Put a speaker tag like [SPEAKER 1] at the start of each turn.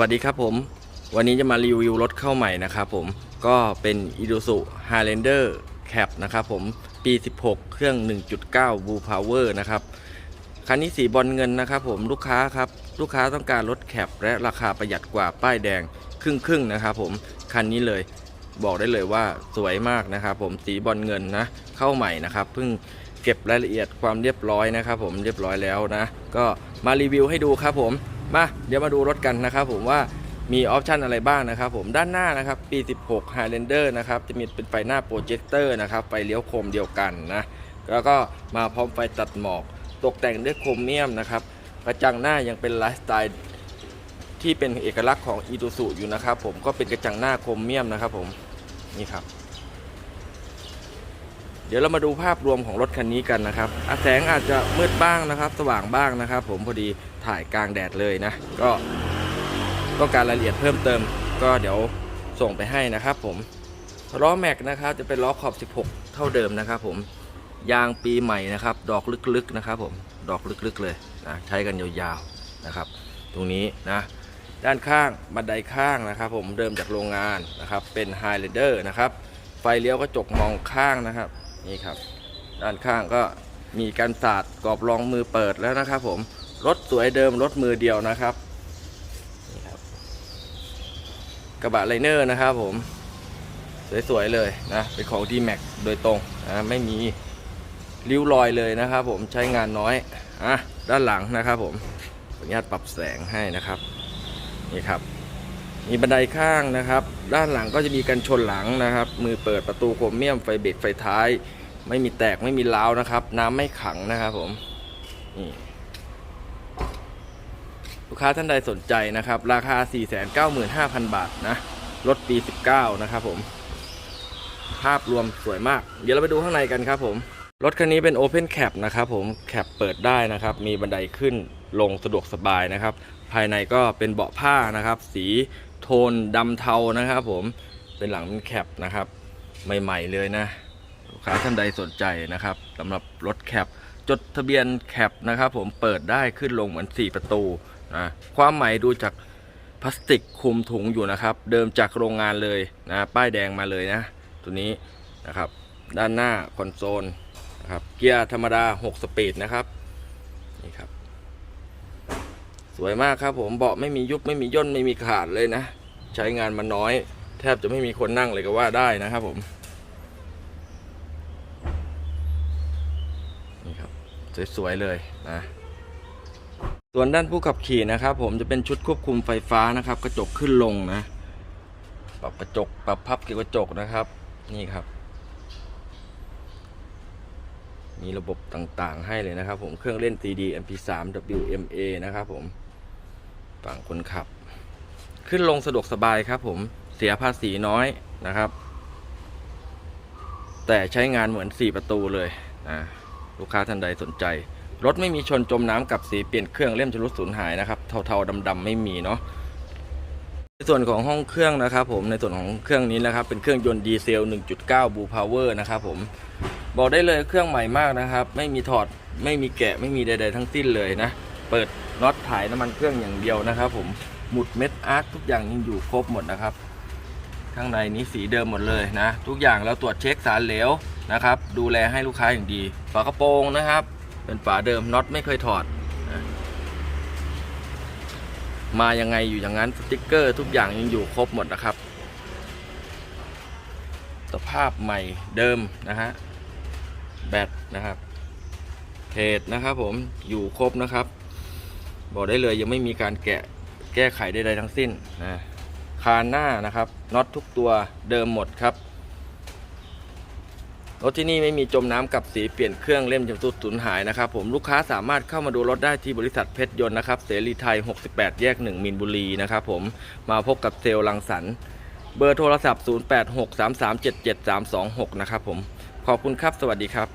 [SPEAKER 1] วัสดีครับผม วันนี้จะมารีวิวรถเข้าใหม่นะครับผมก็เป็น i d u s u Highlander Cap นะครับผมปี 16 เครื่อง 1.9 Blue Power นะครับคันนี้สีบอลเงินนะครับผมลูกค้าครับลูกค้าต้องการรถแคปและราคาประหยัดกว่าป้ายแดงครึ่งครึ่งนะครับผมคันนี้เลยบอกได้เลยว่าสวยมากนะครับผมสีบอลเงินนะเข้าใหม่นะครับเพิ่งเก็บรายละเอียดความเรียบร้อยนะครับผมเรียบร้อยแล้วนะ ก็มารีวิวให้ดูครับผม มาเดี๋ยวมาดูรถกันนะครับผมว่ามีออปชันอะไรบ้างนะครับผมด้านหน้านะครับปี 16 Highlander นะครับจะมีเป็นไฟหน้าโปรเจคเตอร์นะครับไฟเลี้ยวโคมเดียวกันนะแล้วก็มาพร้อมไฟตัดหมอก ตกแต่งด้วยโครเมียมนะครับกระจังหน้ายังเป็นไลฟ์สไตล์ที่เป็นเอกลักษณ์ของอีตูสุอยู่นะครับผมก็เป็นกระจังหน้าโครเมียมนะครับผมนี่ครับ เดี๋ยวเรามาดูภาพรวมของรถคันนี้กันนะครับแสงอาจจะมืดบ้างนะครับ สว่างบ้างนะครับ ผมพอดีถ่ายกลางแดดเลยนะ ก็ต้องการรายละเอียดเพิ่มเติม ก็เดี๋ยวส่งไปให้นะครับผมล้อแม็กนะครับจะเป็นล้อขอบ 16 เท่าเดิมนะครับ ผมยางปีใหม่นะครับ ดอกลึกๆนะครับ ผมดอกลึกๆเลยนะใช้กันยาวๆนะครับ ตรงนี้นะด้านข้างบันไดข้างนะครับ ผมเดิมจากโรงงานนะครับเป็น Highlander นะครับไฟเลี้ยวกระจกมองข้างนะครับ นี่ครับ ด้านข้างก็มีการสาดกรอบรองมือเปิดแล้วนะครับ ผมรถสวยเดิมรถมือเดียวนะครับนี่ครับ กระบะไลเนอร์นะครับ ผมสวยๆเลยนะเป็นของ d m a x โดยตรงนะไม่มีริ้วรอยเลยนะครับ ผมใช้งานน้อยอะด้านหลังนะครับ ผมขออนุญาตปรับแสงให้นะครับนี่ครับ มีบันไดข้างนะครับ ด้านหลังก็จะมีกันชนหลังนะครับ มือเปิดประตูโครเมียมไฟเบรกไฟท้าย ไม่มีแตกไม่มีร้าวนะครับ น้ำไม่ขังนะครับผมนี่ลูกค้าท่านใดสนใจนะครับ ราคา 495,000 บาทนะรถปี 19 นะครับผม ภาพรวมสวยมาก เดี๋ยวเราไปดูข้างในกันครับผม รถคันนี้เป็น Open Cap นะครับผมแคปเปิดได้นะครับ มีบันไดขึ้นลงสะดวกสบายนะครับ ภายในก็เป็นเบาะผ้านะครับ สี โทนดำเทานะครับ ผมเป็นหลังเป็นแคปนะครับ ใหม่ๆเลยนะลูกค้าท่านใดสนใจนะครับสำหรับรถแคปจดทะเบียนแคปนะครับ ผมเปิดได้ขึ้นลงเหมือน 4 ประตูนะความใหม่ดูจากพลาสติกคุมถุงอยู่นะครับ เดิมจากโรงงานเลยนะป้ายแดงมาเลยนะ ตัวนี้นะครับ ด้านหน้าคอนโซลนะครับเกียร์ธรรมดา 6 สปีดนะครับ นี่ครับ ส วยมากครับผมเบาะไม่มียุบไม่มีย่นไม่มีขาดเลยนะ ใช้งานมาน้อย แทบจะไม่มีคนนั่งเลยก็ว่าได้นะครับผมนี่ครับสวยๆเลยนะส่วนด้านผู้ขับขี่นะครับ ผมจะเป็นชุดควบคุมไฟฟ้านะครับ กระจกขึ้นลงนะ ปรับกระจกปรับพับเกี่ยวกระจกนะครับ นี่ครับ มีระบบต่างๆให้เลยนะครับ ผมเครื่องเล่น CD MP3 WMA นะครับผม ฝั่งคนขับ ขึ้นลงสะดวกสบายครับผมเสียภาษีน้อยนะครับ แต่ใช้งานเหมือน 4 ประตูเลยนะลูกค้าท่านใดสนใจ รถไม่มีชนจมน้ำกับสีเปลี่ยนเครื่องเล่มชำรุดสูญหายนะครับเทาๆดำๆไม่มีเนาะในส่วนของห้องเครื่องนะครับ ผมในส่วนของเครื่องนี้นะครับ เป็นเครื่องยนต์ดีเซล 1.9 Blue Power นะครับผมบอกได้เลยเครื่องใหม่มากนะครับ ไม่มีถอดไม่มีแกะไม่มีใด ๆ ทั้งสิ้นเลยนะ เปิดน็อตถ่ายน้ำมันเครื่องอย่างเดียวนะครับ ผมหมุดเม็ดอาร์คทุกอย่างยังอยู่ครบหมดนะครับ ข้างในนี้สีเดิมหมดเลยนะ ทุกอย่างเราตรวจเช็คสารเหลวนะครับ ดูแลให้ลูกค้าอย่างดี ฝากระโปรงนะครับ เป็นฝาเดิมน็อตไม่เคยถอดมายังไงอยู่อย่างนั้นสติกเกอร์ทุกอย่างยังอยู่ครบหมดนะครับ สภาพใหม่เดิมนะฮะแบตนะครับเทดนะครับผมอยู่ครบนะครับ บอกได้เลยยังไม่มีการแกะแก้ไขใดๆทั้งสิ้นนะคานหน้านะครับน็อตทุกตัวเดิมหมดครับรถที่นี่ไม่มีจมน้ำกับสีเปลี่ยนเครื่องเล่มจำตุดสูญหายนะครับผมลูกค้าสามารถเข้ามาดูรถได้ที่บริษัทเพชรยนต์นะครับเสรีไทย 68 แยก 1มินบุรีนะครับผมมาพบกับเซลล์ลังสรรเบอร์โทรศัพท์ 0863377326 นะครับผมขอบคุณครับ สวัสดีครับ